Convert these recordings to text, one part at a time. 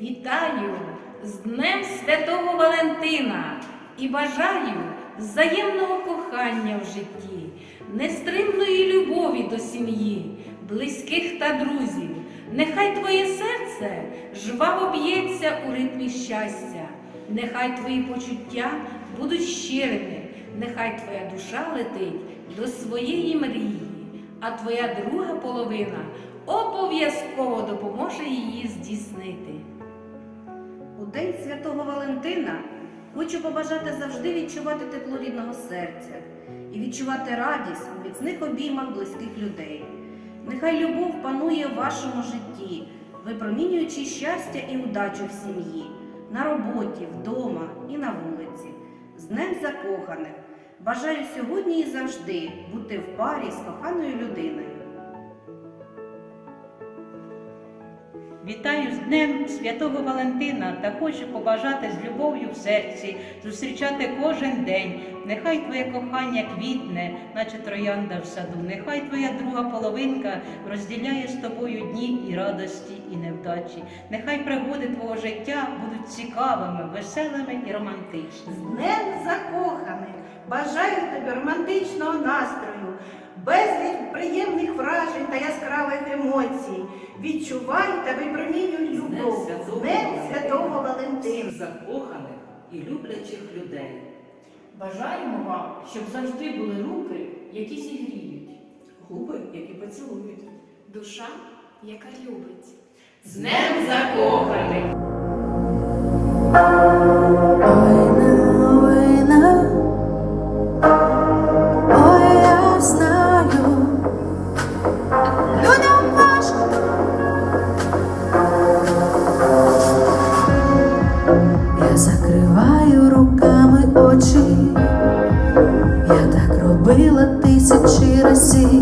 Вітаю з Днем Святого Валентина і бажаю взаємного кохання в житті, нестримної любові до сім'ї, близьких та друзів. Нехай твоє серце жваво б'ється у ритмі щастя, нехай твої почуття будуть щирими, нехай твоя душа летить до своєї мрії, а твоя друга половина обов'язково допоможе її здійснити. У День Святого Валентина хочу побажати завжди відчувати тепло рідного серця і відчувати радість у міцних обіймах близьких людей. Нехай любов панує в вашому житті, випромінюючи щастя і удачу в сім'ї, на роботі, вдома і на вулиці. З Днем закоханих! Бажаю сьогодні і завжди бути в парі з коханою людиною. Вітаю з Днем Святого Валентина та хочу побажати з любов'ю в серці зустрічати кожен день. Нехай твоє кохання квітне, наче троянда в саду. Нехай твоя друга половинка розділяє з тобою дні і радості, і невдачі. Нехай пригоди твого життя будуть цікавими, веселими і романтичними. З Днем закоханих! Бажаю тобі романтичного настрою, безліч приємних вражень та яскравих емоцій. Відчувай та випромінюй любов. Днем Святого Валентина! всіх закоханих і люблячих людей. Бажаємо вам, щоб завжди були руки, які зігріють, Губи, які поцілують. душа, яка любить. З Днем закоханих! see.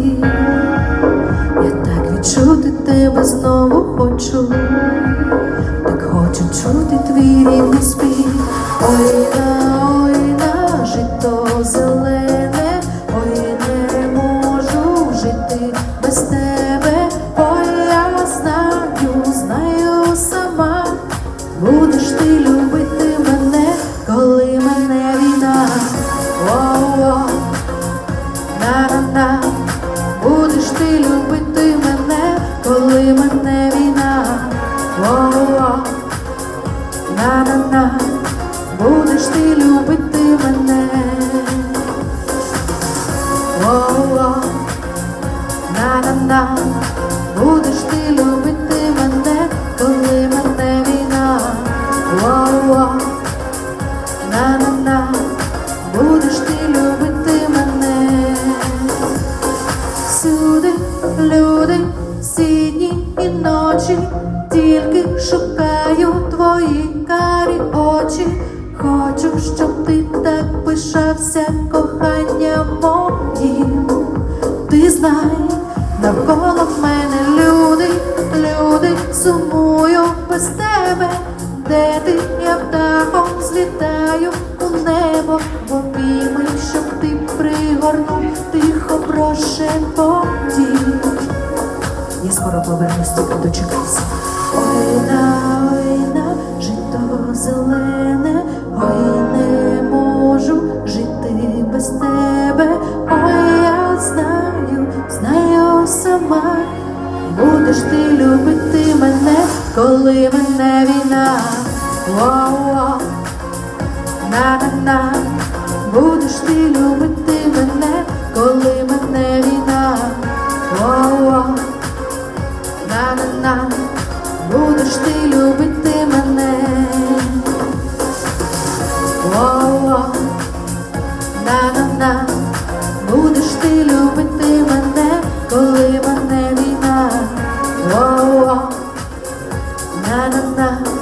На-на-на, будеш ти любити мене. Воу-воу, на-на-на, будеш ти любити мене, коли мене війна. Воу-воу, на-на-на, і ночі, тільки шукаю твої карі очі. Хочу, щоб ти так пишався коханням моїм. Ти знай, навколо мене люди, люди, сумую без тебе. Де ти, я птахом злітаю у небо, в обійми, щоб ти пригорнув, тихо прошепотів. Скоро повернусь, дочекайся. Ой на, ой на, жито зелене, ой не можу жити без тебе. Ой, я знаю, знаю сама, будеш ти любити мене, коли мене війна. Воу-воу, на-на-на, будеш ти любити 나.